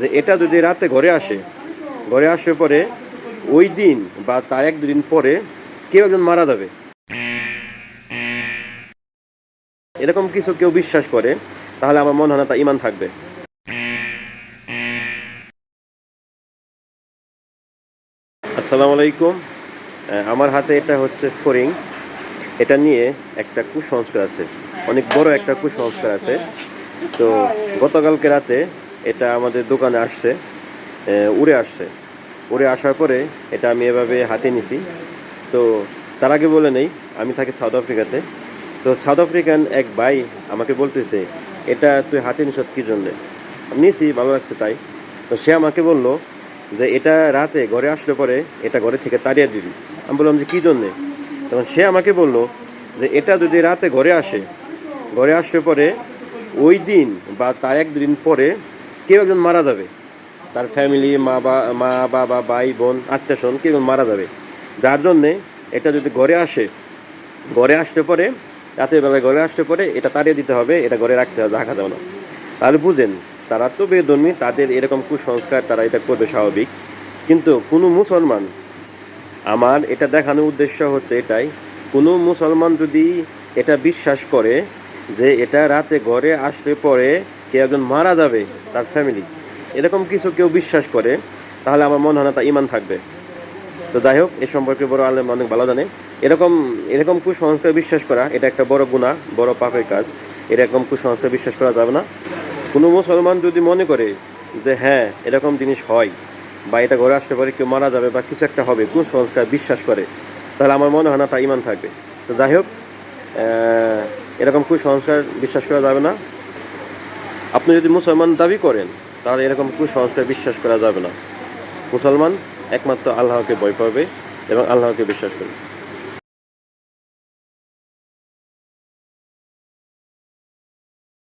যে এটা যদি রাতে ঘরে আসে, ঘরে আসার পরে ওই দিন বা তার এক দুদিন পরে কেউ একজন মারা যাবে। এরকম কিছু কেউ বিশ্বাস করে, তাহলে আমার মনে হয় না তা ইমান থাকবে। আসসালামু আলাইকুম। আমার হাতে এটা হচ্ছে ফরিং। এটা নিয়ে একটা কুসংস্কার আছে। অনেক বড় একটা কুসংস্কার আছে। তো গতকালকে রাতে এটা আমাদের দোকানে আসছে উড়ে আসছে। উড়ে আসার পরে এটা আমি এভাবে হাতে নিছি। তো তার আগে বলে নেই, আমি থাকি সাউথ আফ্রিকাতে। তো সাউথ আফ্রিকান এক ভাই আমাকে বলতেছে, এটা তুই হাতে নিস কী জন্যে? নিছি, ভালো লাগছে তাই। তো সে আমাকে বলল যে, এটা রাতে ঘরে আসলে পরে এটা ঘরে থেকে তাড়িয়ে দিবি। আমি বললাম যে, কী জন্যে? তখন সে আমাকে বলল যে, এটা যদি রাতে ঘরে আসে, ঘরে আসলে পরে ওই দিন বা তার এক দিন পরে কেউ একজন মারা যাবে। তার ফ্যামিলি মা বা, মা, বাবা, ভাই, বোন, আত্মীয় স্বজন কেউ মারা যাবে। যার জন্যে এটা যদি ঘরে আসে, ঘরে আসতে পরে রাতের বেলায় ঘরে আসতে পরে এটা তাড়িয়ে দিতে হবে, এটা ঘরে রাখতে হবে, রাখা যাবে না। তাহলে বুঝেন, তারা তো বেদর্মী, তাদের এরকম কুসংস্কার তারা এটা করবে স্বাভাবিক। কিন্তু কোনো মুসলমান, আমার এটা দেখানোর উদ্দেশ্য হচ্ছে এটাই, কোনো মুসলমান যদি এটা বিশ্বাস করে যে এটা রাতে ঘরে আসলে পরে কেউ একজন মারা যাবে তার ফ্যামিলি এরকম কিছু কেউ বিশ্বাস করে, তাহলে আমার মনে হয় না তা ইমান থাকবে। তো যাই হোক, এ সম্পর্কে বড় আলেম অনেক ভালো জানে। এরকম এরকম কুসংস্কার বিশ্বাস করা, এটা একটা বড় গুণা, বড় পাপের কাজ। এরকম কুসংস্কার বিশ্বাস করা যাবে না। কোনো মুসলমান যদি মনে করে যে হ্যাঁ এরকম জিনিস হয়, বা এটা ঘরে আসতে পারে, কেউ মারা যাবে, বা কিছু একটা হবে, কুসংস্কার বিশ্বাস করে, তাহলে আমার মনে হয় না তা ইমান থাকবে। তো যাই হোক এরকম কুসংস্কার বিশ্বাস করা যাবে না। আপনি যদি মুসলমান দাবি করেন, তাহলে এরকম কুসংস্কার বিশ্বাস করা যাবে না। মুসলমান একমাত্র আল্লাহকে ভয় পাবে এবং আল্লাহকে বিশ্বাস করবে।